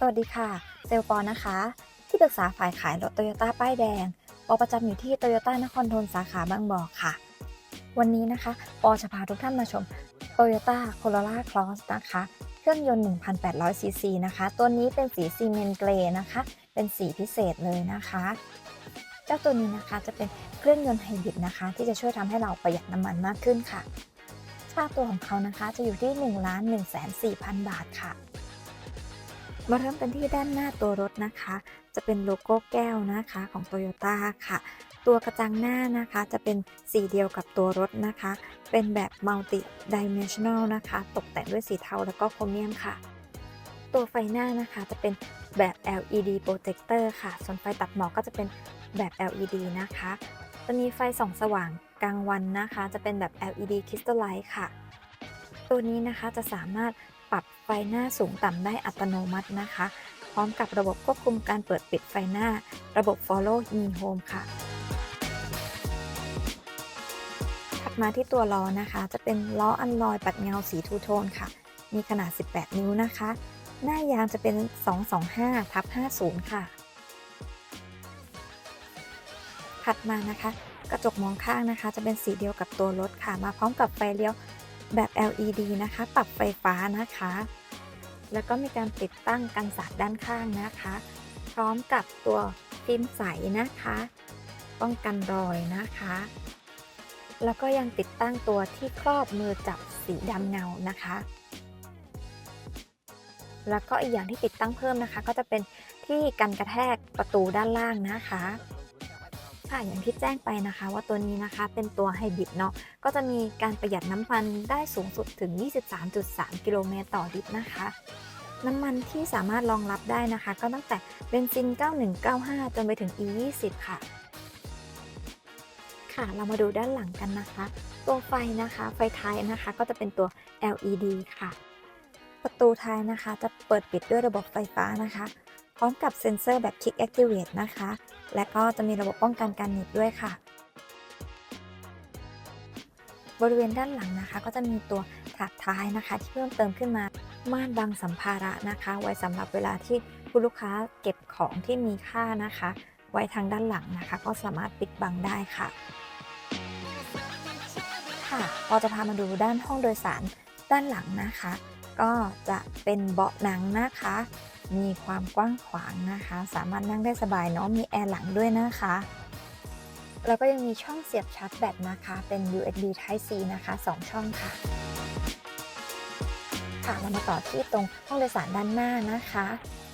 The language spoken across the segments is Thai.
สวัสดีค่ะ เซลปอนนะคะ ที่ปรึกษาฝ่ายขายรถโตโยต้าป้ายแดง ปอประจำอยู่ที่โตโยต้านครทนสาขาบางบ่อค่ะ วันนี้นะคะ ปอจะพาทุกท่านมาชม Toyota Corolla Cross นะคะ เครื่องยนต์ 1,800 ซีซีนะคะ ตัวนี้เป็นสีซีเมนต์เกรย์นะคะ เป็นสีพิเศษเลยนะคะ เจ้าตัวนี้นะคะจะเป็นเครื่องยนต์ไฮบริดนะคะ ที่จะช่วยทำให้เราประหยัดน้ำมันมากขึ้นค่ะค่าตัวของเขานะคะจะอยู่ที่ 1 1 4 0 0 0 บาทค่ะ มาเริ่มกันที่ด้านหน้าตัวรถนะคะ จะเป็นโลโก้แก้วนะคะของ Toyota ค่ะ ตัวกระจังหน้านะคะจะเป็นสีเดียวกับตัวรถนะคะ เป็นแบบ multi dimensional นะคะ ตกแต่งด้วยสีเทาแล้วก็โครเมียมค่ะ ตัวไฟหน้านะคะจะเป็นแบบ LED projector ค่ะ ส่วนไฟตัดหมอกก็จะเป็นแบบ LED นะคะ จะมีไฟส่องสว่างกลางวันนะคะ จะเป็นแบบ LED crystal light ค่ะ ตัวนี้นะคะจะสามารถปรับไฟหน้าสูงต่ำได้อัตโนมัตินะคะ พร้อมกับระบบควบคุมการเปิดปิดไฟหน้า ระบบ Follow Me Home ค่ะ ถัดมาที่ตัวล้อนะคะ จะเป็นล้ออันลอยปัดเงาสีทูโทนค่ะ มีขนาด 18 นิ้วนะคะ หน้ายางจะเป็น 225ทับ50 ค่ะ ถัดมานะคะ กระจกมองข้างนะคะ จะเป็นสีเดียวกับตัวรถค่ะ มาพร้อมกับไฟเลี้ยว แบบ LED นะคะ ปรับไฟฟ้านะคะ แล้วก็มีการติดตั้งกันสาดด้านข้างนะคะ พร้อมกับตัวฟิล์มใสนะคะ ป้องกันรอยนะคะ แล้วก็ยังติดตั้งตัวที่ครอบมือจับสีดำเงานะคะ แล้วก็อีกอย่างที่ติดตั้งเพิ่มนะคะ ก็จะเป็นที่กันกระแทกประตูด้านล่างนะคะ ค่ะอย่างที่แจ้งไปนะคะว่าตัวนี้นะคะเป็นตัวไฮบริดเนาะก็จะมีการประหยัดน้ำมันได้สูงสุดถึง 23.3 กิโลเมตรต่อลิตรนะคะ น้ำมันที่สามารถรองรับได้นะคะ ก็ตั้งแต่เบนซิน 9195 จนไปถึง E20 ค่ะ ค่ะเรามาดูด้านหลังกันนะคะ ตัวไฟนะคะไฟท้ายนะคะก็จะเป็นตัว LED ค่ะ ประตูท้ายนะคะจะเปิดปิดด้วยระบบไฟฟ้านะคะ พร้อมกับเซ็นเซอร์แบบ Kick Activate นะคะ และก็จะมีระบบป้องกันการหนีบด้วยค่ะ บริเวณด้านหลังนะคะ ก็จะมีตัวถาดท้ายนะคะ ที่เพิ่มเติมขึ้นมาม่านบังสัมภาระนะคะ ไว้สำหรับเวลาที่ผู้ลูกค้าเก็บของที่มีค่านะคะ ไว้ทางด้านหลังนะคะ ก็สามารถปิดบังได้ค่ะ ค่ะเราจะพามาดูด้านห้องโดยสารด้านหลังนะคะ ก็จะเป็นเบาะหนังนะคะ มีความกว้างขวางนะคะ สามารถนั่งได้สบายเนาะมีแอร์หลังด้วยนะคะ แล้วก็ยังมีช่องเสียบชาร์จแบตนะคะ เป็น USB Type C นะคะ 2 ช่องค่ะ ค่ะเรามาต่อที่ตรงห้องโดยสารด้านหน้านะคะ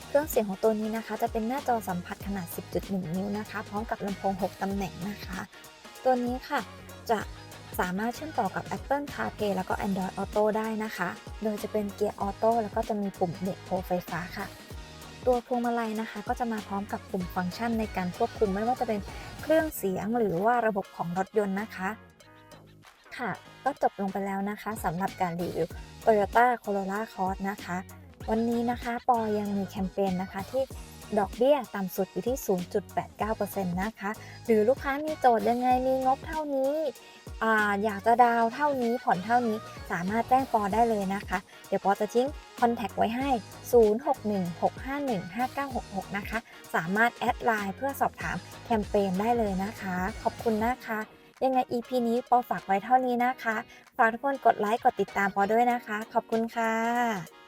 เครื่องเสียงของตัวนี้นะคะ จะเป็นหน้าจอสัมผัสขนาด 10.1 นิ้วนะคะ พร้อมกับลำโพง 6 ตำแหน่งนะคะ ตัวนี้ค่ะจะสามารถเชื่อมต่อกับ Apple CarPlay แล้วก็ Android Auto ได้นะคะ โดยจะเป็นเกียร์ออโต้แล้วก็จะมีปุ่มเด็กโพไฟฟ้าค่ะ ตัวพวงมาลัยนะคะ ก็จะมาพร้อมกับปุ่มฟังก์ชันในการควบคุมไม่ว่าจะเป็นเครื่องเสียงหรือว่าระบบของรถยนต์นะคะ ค่ะ ก็จบลงไปแล้วนะคะสำหรับการรีวิว Toyota Corolla Cross นะคะ วันนี้นะคะปอยังมีแคมเปญนะคะที่ดอกเบี้ยต่ำสุดอยู่ที่ 0.89%นะคะ หรือลูกค้ามีโจทย์ยังไงมีงบเท่านี้ ออยากจะดาวเท่านี้ผ่อนเท่านี้สามารถแจ้งปอได้เลยนะคะ เดี๋ยวปอจะทิ้งคอนแทคไว้ให้ 0616515966 นะคะ สามารถแอดไลน์เพื่อสอบถามแคมเปญได้เลยนะคะ ขอบคุณนะคะยังไง EP นี้ปอฝากไว้เท่านี้นะคะ ฝากทุกคนกดไลค์ กดติดตามปอด้วยนะคะ ขอบคุณค่ะ